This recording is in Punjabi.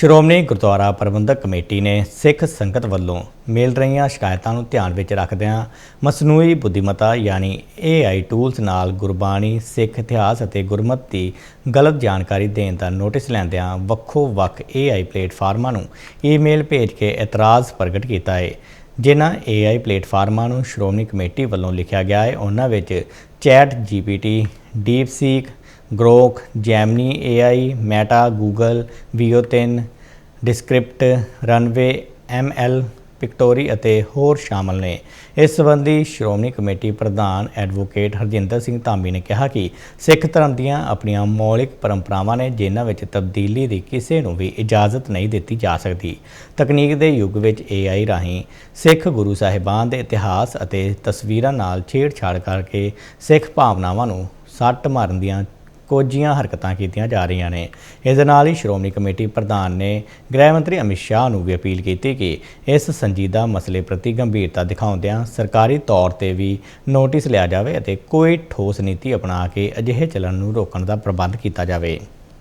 ਸ਼੍ਰੋਮਣੀ ਗੁਰਦੁਆਰਾ ਪ੍ਰਬੰਧਕ ਕਮੇਟੀ ਨੇ ਸਿੱਖ ਸੰਗਤ ਵੱਲੋਂ ਮਿਲ ਰਹੀਆਂ ਸ਼ਿਕਾਇਤਾਂ ਨੂੰ ਧਿਆਨ ਵਿੱਚ ਰੱਖਦਿਆਂ ਮਸਨੂਈ ਬੁੱਧੀਮਤਾ ਯਾਨੀ AI ਟੂਲਸ ਨਾਲ ਗੁਰਬਾਣੀ, ਸਿੱਖ ਇਤਿਹਾਸ ਅਤੇ ਗੁਰਮਤਿ ਦੀ ਗਲਤ ਜਾਣਕਾਰੀ ਦੇਣ ਦਾ ਨੋਟਿਸ ਲੈਂਦਿਆਂ ਵੱਖੋ ਵੱਖ AI ਪਲੇਟਫਾਰਮਾਂ ਨੂੰ ਈਮੇਲ ਭੇਜ ਕੇ ਇਤਰਾਜ਼ ਪ੍ਰਗਟ ਕੀਤਾ ਹੈ। ਜਿਨ੍ਹਾਂ AI ਪਲੇਟਫਾਰਮਾਂ ਨੂੰ ਸ਼੍ਰੋਮਣੀ ਕਮੇਟੀ ਵੱਲੋਂ ਲਿਖਿਆ ਗਿਆ ਹੈ, ਉਹਨਾਂ ਵਿੱਚ chat GPT DeepSeek Grok Gemini AI Meta Google Veo Veo3 Descript Runway ML Pictory ਅਤੇ ਹੋਰ ਸ਼ਾਮਲ ਨੇ। ਇਸ ਸੰਬੰਧੀ ਸ਼੍ਰੋਮਣੀ ਕਮੇਟੀ ਪ੍ਰਧਾਨ ਐਡਵੋਕੇਟ ਹਰਜਿੰਦਰ ਸਿੰਘ ਧਾਮੀ ਨੇ ਕਿਹਾ ਕਿ ਸਿੱਖ ਧਰਮ ਦੀਆਂ ਆਪਣੀਆਂ ਮੌਲਿਕ ਪਰੰਪਰਾਵਾਂ ਨੇ ਜਿਨ੍ਹਾਂ ਵਿੱਚ ਤਬਦੀਲੀ ਦੀ ਕਿਸੇ ਨੂੰ ਵੀ ਇਜਾਜ਼ਤ ਨਹੀਂ ਦਿੱਤੀ ਜਾ ਸਕਦੀ। ਤਕਨੀਕ ਦੇ ਯੁੱਗ ਵਿੱਚ AI ਰਾਹੀਂ ਸਿੱਖ ਗੁਰੂ ਸਾਹਿਬਾਨ ਦੇ ਇਤਿਹਾਸ ਅਤੇ ਤਸਵੀਰਾਂ ਨਾਲ ਛੇੜਛਾੜ ਕਰਕੇ ਸਿੱਖ ਭਾਵਨਾਵਾਂ ਨੂੰ ਸੱਟ ਮਾਰਨ ਦੀਆਂ ਕੋਝੀਆਂ ਹਰਕਤਾਂ ਕੀਤੀਆਂ ਜਾ ਰਹੀਆਂ ਨੇ। ਇਸ ਦੇ ਨਾਲ ਹੀ ਸ਼੍ਰੋਮਣੀ ਕਮੇਟੀ ਪ੍ਰਧਾਨ ਨੇ ਗ੍ਰਹਿ ਮੰਤਰੀ ਅਮਿਤ ਸ਼ਾਹ ਨੂੰ ਵੀ ਅਪੀਲ ਕੀਤੀ ਕਿ ਇਸ ਸੰਜੀਦਾ ਮਸਲੇ ਪ੍ਰਤੀ ਗੰਭੀਰਤਾ ਦਿਖਾਉਂਦਿਆਂ ਸਰਕਾਰੀ ਤੌਰ ਤੇ ਵੀ ਨੋਟਿਸ ਲਿਆ ਜਾਵੇ ਅਤੇ ਕੋਈ ਠੋਸ ਨੀਤੀ ਅਪਣਾ ਕੇ ਅਜਿਹੇ ਚੱਲਣ ਨੂੰ ਰੋਕਣ ਦਾ ਪ੍ਰਬੰਧ ਕੀਤਾ ਜਾਵੇ।